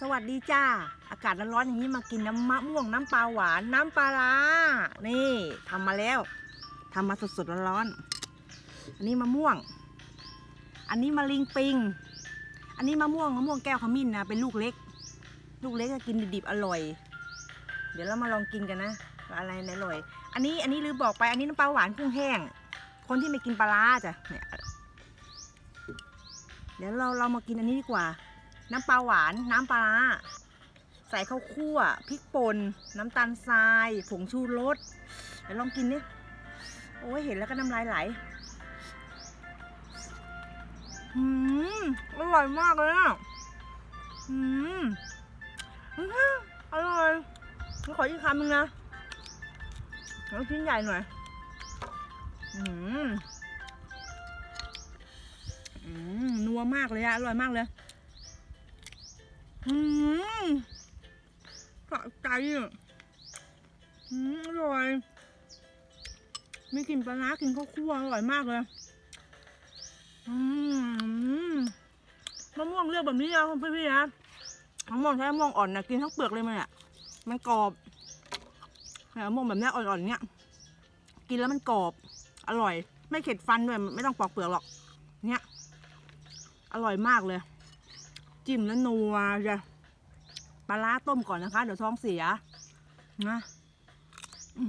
สวัสดีจ้า อากาศร้อนๆอย่างนี้มากินน้ำมะม่วงน้ำปลาหวานน้ำปลาร้านี่ทำมาแล้วทำมาสดๆร้อนๆอันนี้มะม่วง อันนี้มะลิงปิง อันนี้มะม่วงมะม่วงแก้วขมิ้นนะเป็นลูกเล็ก ลูกเล็กก็กินดิบๆอร่อย เดี๋ยวเรามาลองกินกันนะอะไรอร่อย อันนี้อันนี้ลืมบอกไปอันนี้น้ำปลาหวานกุ้งแห้ง คนที่ไม่กินปลาร้าจ้ะเนี่ยเดี๋ยวเราเรามากินอันนี้ดีกว่า น้ำปลาหวาน น้ำปลาร้าใส่ข้าวคั่วพริกป่นน้ำตาลทราย ผงชูรสเดี๋ยวลองกินนี่โอ้ยเห็นแล้วก็น้ำลายไหลอืมอร่อยมากเลยอะอืมอร่อยขออีกคำหนึงนะเอาชิ้นใหญ่หน่อยอืมอืมนัวมากเลยอะอร่อยมากเลย อืมสะใจอะอืมอร่อย ไม่กลินปลาร้ากินข้าวคั่วอร่อยมากเลย อืมมะม่วงเลือกแบบนี้นะพี่พี่ๆนะมะม่วงใช้มะม่วงอ่อนนะกินทั้งเปลือกเลยมันอะมันกรอบเนี่ยมะม่วงแบบนี้อ่อนๆเนี้ยกินแล้วมันกรอบ อร่อย ไม่เข็ดฟันด้วยไม่ต้องปอกเปลือกหรอก เนี้ยอร่อยมากเลย จิ้มแล้วนัวจะปลาร้าต้มก่อนนะคะ เดี๋ยวท้องเสียนะอื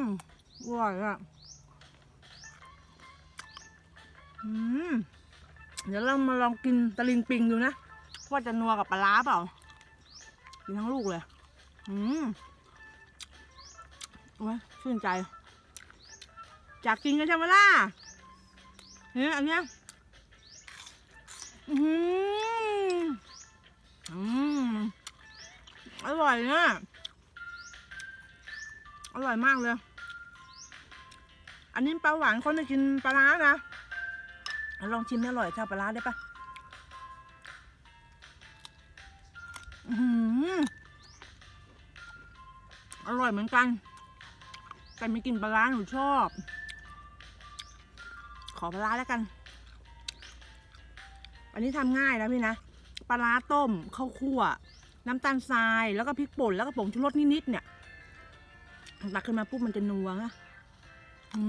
มอร่อยอะอืมเดี๋ยวเรามาลองกินตะลิงปิงดูนะ ว่าจะนัวกับปลาร้าเปล่ากินทั้งลูกเลย อืมโอ้ยชื่นใจ จากกินกันใช่ไหมล่ะเนี่ยอันเนี้ยอืม อืมอร่อยนี่ยอร่อยมากเลย อันนี้ปลาหวานคนจะกินปลาร้านะ ลองชิมให้อร่อยชาปลาร้าได้ปะอื้อหืออร่อยเหมือนกัน แต่ไม่กินปลาร้าหนูชอบ ขอปลาร้าแล้วกัน อันนี้ทำง่ายนะพี่นะ ปลาร้าต้มข้าวคั่ว น้ำตาลทรายแล้วก็พริกป่นแล้วก็ผงชูรสนิดๆเนี่ยตักขึ้นมาปุ๊บมันจะนัวนะอื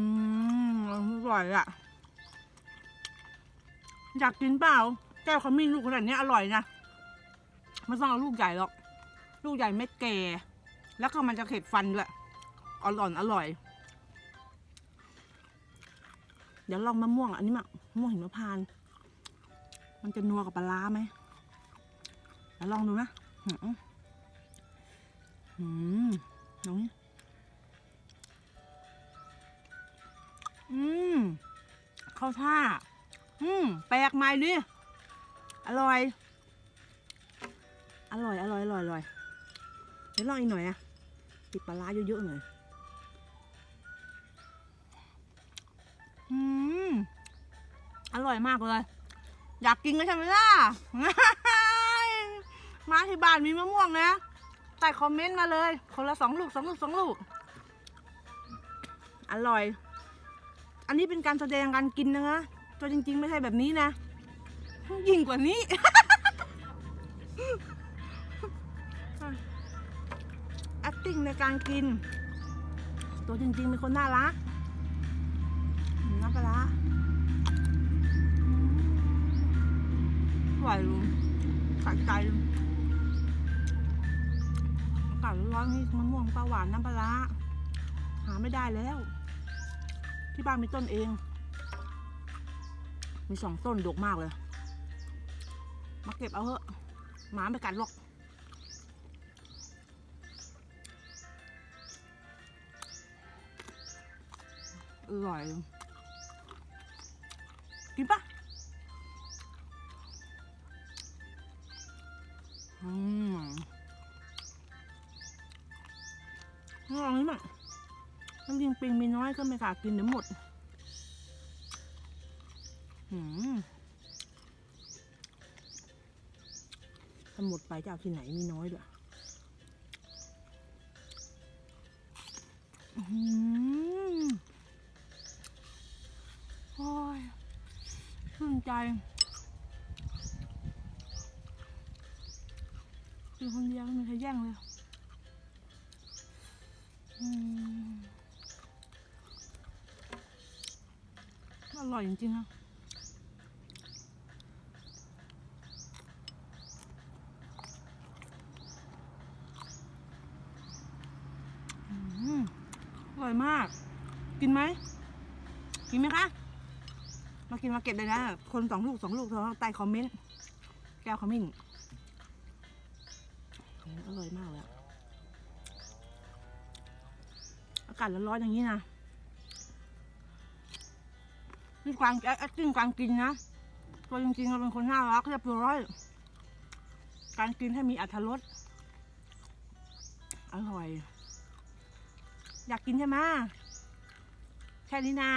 มอร่อยอะอยากกินเปล่าแก้วขมิ้นลูกขนาดนี้อร่อยนะไม่ต้องเอาลูกใหญ่หรอก ลูกใหญ่เม็ดแก่ แล้วก็มันจะเข็ดฟันด้วยอ่อนๆอร่อย เดี๋ยวลองมะม่วง อันนี้มะม่วงหิมพานต์มันจะนัวกับปลาร้าไหม เดี๋ยวลองดูนะหืมหืมน้องนี่อืมเข้าท่า อืมแปลกใหม่ดิ อร่อย อร่อย อร่อย อร่อยอร่อยเดี๋ยวลองอีกหน่อยอะติดปลาร้าเยอะๆหน่อย อืม อร่อยมากเลย อยากกินกันใช่ไหมล่ะ มาที่บ้านมีมะม่วงนะใส่คอมเมนต์มาเลย คนละสองลูกสองลูกสองลูก อร่อย อันนี้เป็นการแสดงการกินนะคะตัวจริง ๆ ไม่ใช่แบบนี้นะ ยิ่งกว่านี้ acting ในการกิน ตัวจริง ๆ เป็นคนน่ารักน้ำปลาร้าอร่อยลุงสะใจลุงาศร้อนๆนี่มะม่วงปลาหวานน้ำปลาร้าหาไม่ได้แล้ว ที่บ้านมีต้นเอง มีสองต้นดกมากเลย มาเก็บเอาเถอะหมาไม่กัดหรอกอร่อย กินปะอืม ลองนี้มั้งน้ำยิงปิงมีน้อยก็ไม่กล้ากินเดี๋ยวหมดอืมถ้าหมดไปจะเอาที่ไหนมีน้อยด้วยอืมโอ้ยชื่นใจกินคนเดียวไม่มีใครแย่งเลย อร่อยจริงๆนะอร่อยมาก กินไหม กินไหมคะ มากินมาเก็บเลยนะ คนสองลูกสองลูกเท่ใต้คอมเมนต์ แก้วขมิ้นอืมอร่อยมากเลยากาศร้อนๆอย่างนี้นะนี่กวางแอคติ้งกวางกินนะตัวจริงๆเราเป็นคนน่ารักเรียบร้อย การกินให้มีอรรถรสอร่อย อยากกินใช่ไหมแค่นี้นะ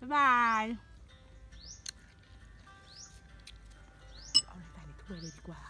บ๊ายบายเอาใส่ในถ้วยเลยดีกว่า